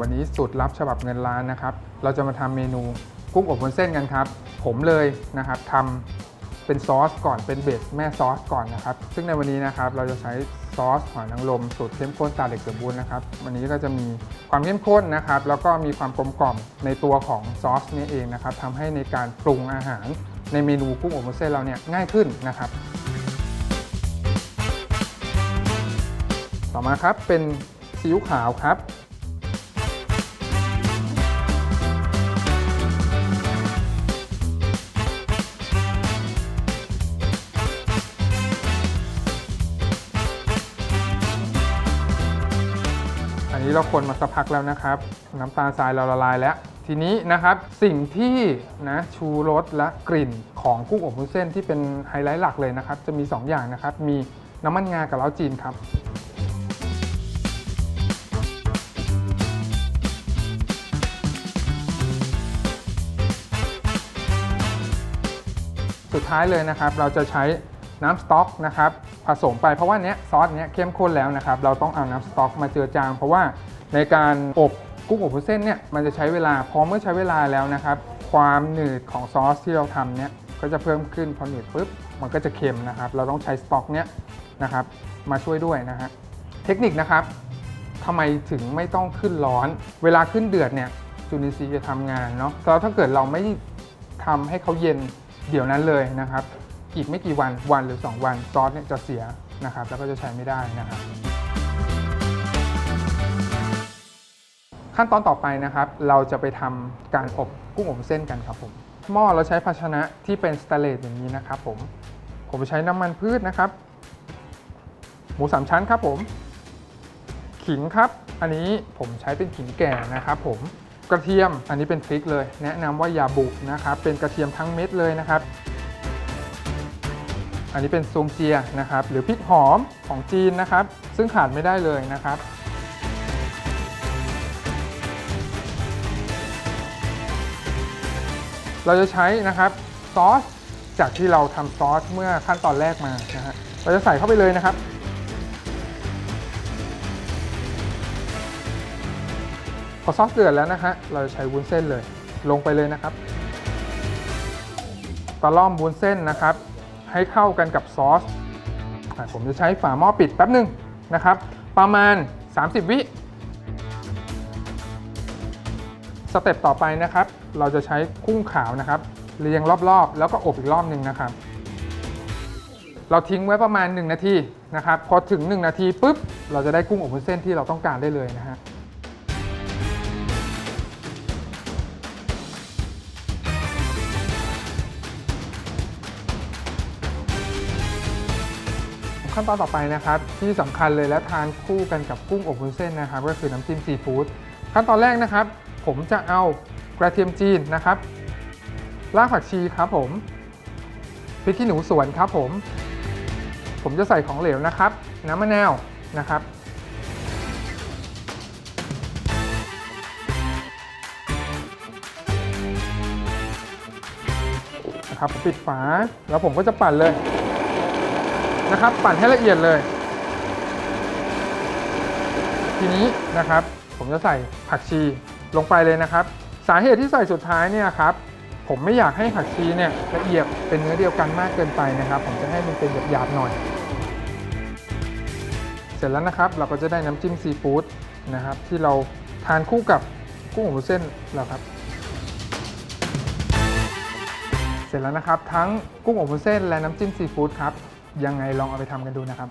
วันนี้สูตรลับฉบับเงินล้านนะครับ เราจะมาทำเมนูกุ้งอบวุ้นเส้นกันครับ ผมเลยนะครับทำเป็นซอสก่อนเป็นเบสแม่ซอสก่อนนะครับ ซึ่งในวันนี้นะครับเราจะใช้ซอสหอยนางรมสูตรเข้มข้นตาเหล็กสมบูรณ์นะครับ วันนี้ก็จะมีความเข้มข้นนะครับ แล้วก็มีความกลมกล่อมในตัวของซอสนี้เองนะครับทำให้ในการปรุงอาหารในเมนูกุ้งอบวุ้นเส้นเราเนี่ยง่ายขึ้นนะครับต่อมาครับเป็นซีอิ๊วขาวครับ นี้เราคนมาสักพักแล้วนะครับ น้ำตาลทรายเราละลายแล้ว ทีนี้นะครับสิ่งที่นะชูรสและกลิ่นของกุ้งอบวุ้นเส้นที่เป็นไฮไลท์หลักเลยนะครับ จะมี 2 อย่างนะครับ มีน้ำมันงากับเล้าจีนครับสุดท้ายเลยนะครับ เราจะใช้ น้ำสต๊อกนะครับผสมไปเพราะว่าเนี้ยซอสเนี้ยเข้มข้นแล้วนะครับเราต้องเอาน้ำสต๊อกมาเจือจาง เพราะว่าในการอบกุ้งอบวุ้นเส้นเนี่ยมันจะใช้เวลาพอเมื่อใช้เวลาแล้วนะครับ ความหนืดของซอสที่เราทำเนี่ยก็จะเพิ่มขึ้นพอหนืดปุ๊บมันก็จะเค็มนะครับ เราต้องใช้สต๊อกเนี้ยนะครับมาช่วยด้วยนะฮะเทคนิคนะครับทำไมถึงไม่ต้องขึ้นร้อน เวลาขึ้นเดือดเนี่ยจุลินทรีย์จะทำงานเนาะแล้วถ้าเกิดเราไม่ทำให้เขาเย็นเดี๋ยวนั้นเลยนะครับ อีกไม่กี่วันวันหรือ 2 วันซอสเนี่ยจะเสียนะครับแล้วก็จะใช้ไม่ได้นะครับขั้นตอนต่อไปนะครับ เราจะไปทำการอบกุ้งอบเส้นกันครับผมหม้อเราใช้ภาชนะที่เป็นสแตนเลสอย่างนี้นะครับผมผมใช้น้ำมันพืชนะครับ หมูสามชั้นครับผม ขิงครับ อันนี้ผมใช้เป็นขิงแก่นะครับผมกระเทียมอันนี้เป็นพริกเลย แนะนำว่าอย่าบุกนะครับเป็นกระเทียมทั้งเม็ดเลยนะครับ อันนี้เป็นซวงเจียนะครับหรือพริกหอมของจีนนะครับ ซึ่งขาดไม่ได้เลยนะครับเราจะใช้นะครับซอสจากที่เราทำซอสเมื่อขั้นตอนแรกมานะฮะเราจะใส่เข้าไปเลยนะครับ พอซอสเดือดแล้วนะฮะเราจะใช้วุ้นเส้นเลย ลงไปเลยนะครับตะล่อมวุ้นเส้นนะครับ ให้เข้ากันกับซอสผมจะใช้ฝาหม้อปิดแป๊บหนึ่งนะครับ ประมาณ 30 วิสเต็ปต่อไปนะครับ เราจะใช้กุ้งขาวนะครับ เรียงรอบๆ แล้วก็อบอีกรอบหนึ่งนะครับ เราทิ้งไว้ประมาณ 1 นาทีนะครับ พอถึง 1 นาทีปุ๊บ เราจะได้กุ้งอบวุ้นเส้นที่เราต้องการได้เลยนะฮะ ขั้นตอนต่อไปนะครับ ที่สำคัญเลยและทานคู่กันกับกุ้งอบวุ้นเส้นนะครับ ก็คือน้ำจิ้มซีฟู้ดขั้นตอนแรกนะครับ ผมจะเอากระเทียมจีนนะครับรากผักชีครับผมพริกขี้หนูสวนครับผม ผมจะใส่ของเหลวนะครับ น้ำมะนาวนะครับ นะครับผมปิดฝาแล้วผมก็จะปั่นเลย นะครับ ปั่นให้ละเอียดเลย ทีนี้นะครับ ผมจะใส่ผักชีลงไปเลยนะครับ สาเหตุที่ใส่สุดท้ายเนี่ยครับผมไม่อยากให้ผักชีเนี่ยละเอียดเป็นเนื้อเดียวกันมากเกินไปนะครับ ผมจะให้มันเป็นหยาบๆหน่อย เสร็จแล้วนะครับ เราก็จะได้น้ำจิ้มซีฟู้ดนะครับ ที่เราทานคู่กับกุ้งอบเส้นแล้วครับ เสร็จแล้วนะครับ ทั้งกุ้งอบวุ้นเส้นและน้ำจิ้มซีฟู้ดครับ ยังไงลองเอาไปทำกันดูนะครับ